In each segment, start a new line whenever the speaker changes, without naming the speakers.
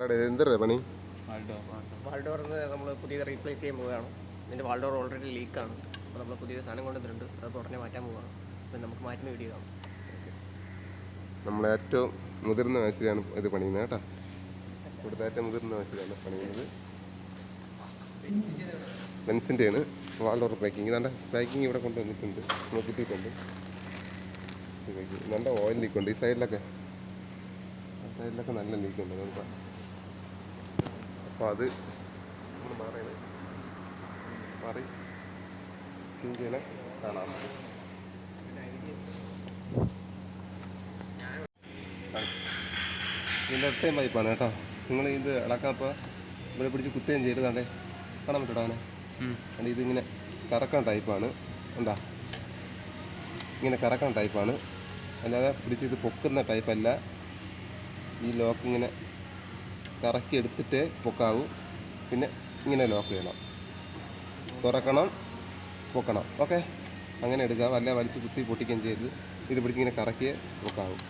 എന്തര പണി?
വാൾഡോറിന് നമ്മൾ പുതിയത് റീപ്ലേസ് ചെയ്യാൻ പോവുകയാണ്. ഇതിന്റെ വാൾഡോർ ഓൾറെഡി ലീക്കാണ് അപ്പോൾ നമ്മൾ പുതിയ സാധനം കൊണ്ടുവന്നിട്ടുണ്ട്. അത് ഉടനെ മാറ്റാൻ പോവുകയാണ്. അപ്പം നമുക്ക് മാറ്റുന്ന വീഡിയോ കാണാം.
നമ്മളെ ഏറ്റവും മുതിർന്ന മേശരിയാണ് ഇത് പണിയുന്നത് കേട്ടോ. ഇവിടുത്തെ ഏറ്റവും മുതിർന്ന മേശരിയാണ് പണിയുന്നത്. ബെൻസിന്റെ ആണ് വാൾഡോർ പാക്കിങ് നല്ല പാക്കിങ് ഇവിടെ കൊണ്ടുവന്നിട്ടുണ്ട്. നമ്മൾ കിട്ടിയിട്ടുണ്ട് നല്ല ഓയിൽ ലീക്കുണ്ട് ഈ സൈഡിലൊക്കെ ആ സൈഡിലൊക്കെ നല്ല ലീക്കുണ്ട് നമുക്ക് അപ്പോൾ അത് നമ്മൾ മാറിയത്. മാറി. ചേഞ്ച് ചെയ്യണേ. കാണാം. ഇതിന്റെ ഒട്ടയും പൈപ്പാണ് കേട്ടോ. നിങ്ങൾ ഇത് ഇളക്കാപ്പോൾ ഇവിടെ പിടിച്ച് കുത്തുകയും ചെയ്തതാണ്ടേ കാണാൻ പറ്റൂടാ അവനെ? അല്ല ഇതിങ്ങനെ കറക്കാൻ ടൈപ്പാണ് എന്താ ഇങ്ങനെ കറക്കാൻ ടൈപ്പാണ് അല്ലാതെ പിടിച്ച് ഇത് പൊക്കുന്ന ടൈപ്പല്ല ഈ ലോക്ക് ഇങ്ങനെ കറക്കി എടുത്തിട്ടേ പൊക്കാവൂ. പിന്നെ ഇങ്ങനെ ലോക്ക് ചെയ്യണം. തുറക്കണം പൊക്കണം. ഓക്കെ അങ്ങനെ എടുക്കുക. വല്ല വലിച്ച് കുത്തി പൊട്ടിക്കുകയും ചെയ്ത് ഇത് പിടിച്ച് ഇങ്ങനെ കറക്കിയേ പൊക്കാവും.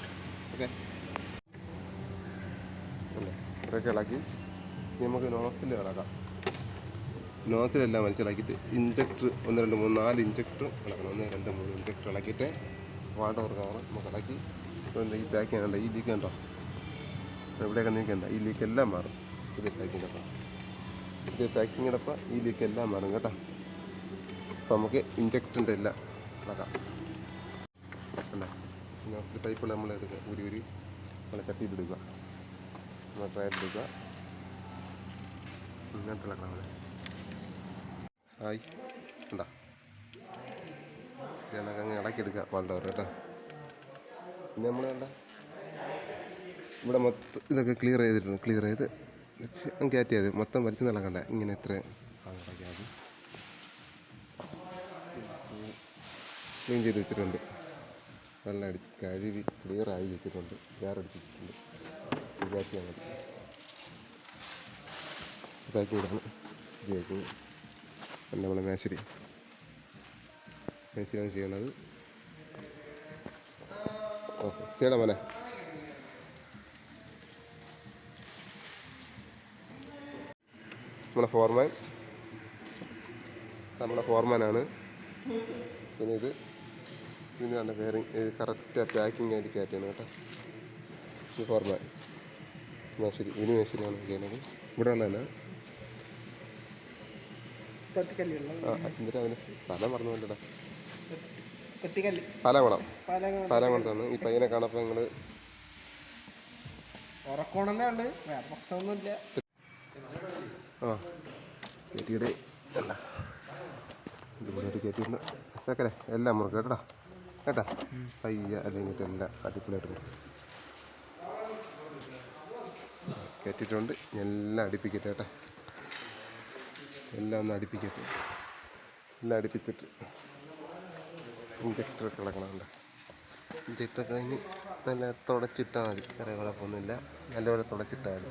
ഓക്കെ ഇതൊക്കെ ഇളക്കി നമുക്ക് നോസിൽ ഇളക്കാം. നോസിലെല്ലാം വലിച്ചിളക്കിയിട്ട് ഇഞ്ചക്ടർ ഒന്ന് രണ്ട് മൂന്ന് നാല് ഇഞ്ചക്ടർ ഇളക്കണം. ഒന്ന് രണ്ട് മൂന്ന് ഇഞ്ചക്ടർ ഇളക്കിയിട്ട് വാട്ടർ കവർ നമുക്ക് ഇളക്കി. ഈ പാക്ക് ചെയ്യാനുണ്ട് ഈ ലീക്ക് കണ്ടോ എവിടെയൊക്കെ നീക്കണ്ട ഈ ലീക്ക് എല്ലാം മാറും. ഇത് പാക്കിംഗ് ഡപ്പ ഇത് പാക്കിംഗ് ഡപ്പ ഈ ലീക്ക് എല്ലാം മാറും കേട്ടോ. അപ്പോൾ നമുക്ക് ഇഞ്ചക്ടറിന്റെ എല്ലാം. ഇളക്കാം അല്ല നോസിൽ പൈപ്പുകൾ നമ്മൾ എടുക്കുക ഒരു ഉരി നമ്മളെ ചട്ടിയിലെടുക്കുക നമ്മൾ ട്രയലെടുക്കുക ഇങ്ങോട്ട് ഇളക്കണം അവിടെ ആയി. ഉണ്ടാ ഇതിനൊക്കെ അങ്ങ് ഇളക്കിയെടുക്കുക പാൽഡോർ കേട്ടോ പിന്നെ നമ്മൾ വേണ്ട ഇവിടെ മൊത്തം ഇതൊക്കെ ക്ലിയർ ചെയ്തിട്ടുണ്ട് ക്ലിയർ ചെയ്ത് വെച്ച് കയറ്റി അത് മൊത്തം വലിച്ചു നടക്കണ്ട ഇങ്ങനെ ഇത്ര ക്ലീൻ ചെയ്ത് വെച്ചിട്ടുണ്ട്. വെള്ളം അടിച്ച് കഴുകി ക്ലിയർ ആയി വെച്ചിട്ടുണ്ട്. ഗ്യാർ അടിച്ച് വെച്ചിട്ടുണ്ട് ഇതാക്കി മതി പാക്ക് കൊടുക്കണം ഇത് വയ്ക്കുന്നു പിന്നെ നമ്മളെ മേശരി. മേശരിയാണ് ചെയ്യണത്. ഓ ചെയ്യണം മോനെ. നമ്മളെ ഫോർമാൻ നമ്മളെ ഫോർമാനാണ് പിന്നെ ഇത്. ഇതിന് നല്ല പേരിങ് ഇത് കറക്റ്റ് പാക്കിംഗ് ആയിട്ട് കയറ്റാണ് കേട്ടോ. ഈ ഫോർമാൻ മേശരി ഇതിന് മേശരിയാണ് ചെയ്യുന്നത്? ഇവിടെ ഉള്ളതന്നെ ആ അവന് സ്ഥലം പറഞ്ഞു കൊണ്ടടാ പാലാകുളം. പാലാകുളത്താണ്. ഈ പയ്യനെ കാണപ്പോൾ നിങ്ങൾ
ഉറക്കണമെന്നേ ഉണ്ട് വേറെ പ്രശ്നമൊന്നുമില്ല.
ആ. കയറ്റിയുടെ അല്ല. ഇതുപോലെ കയറ്റിയിട്ടുണ്ട് സക്കരെ എല്ലാം മുറുക്ക് കേട്ടോ. കേട്ടാ? പയ്യ അല്ലെങ്കിൽ എല്ലാം അടിപൊളിയായിട്ട് കേട്ടിട്ടുണ്ട്. എല്ലാം അടുപ്പിക്കട്ടെ കേട്ടെ. എല്ലാം ഒന്ന് അടുപ്പിക്കട്ടെ. എല്ലാം അടുപ്പിച്ചിട്ട് ഇഞ്ചക്ടർ കിടക്കണമുണ്ട് ഇഞ്ചക്ടർ കഴിഞ്ഞ് നല്ല തുടച്ചിട്ടാൽ മതി. വേറെ കുഴപ്പമൊന്നുമില്ല നല്ലപോലെ തുടച്ചിട്ടാൽ മതി.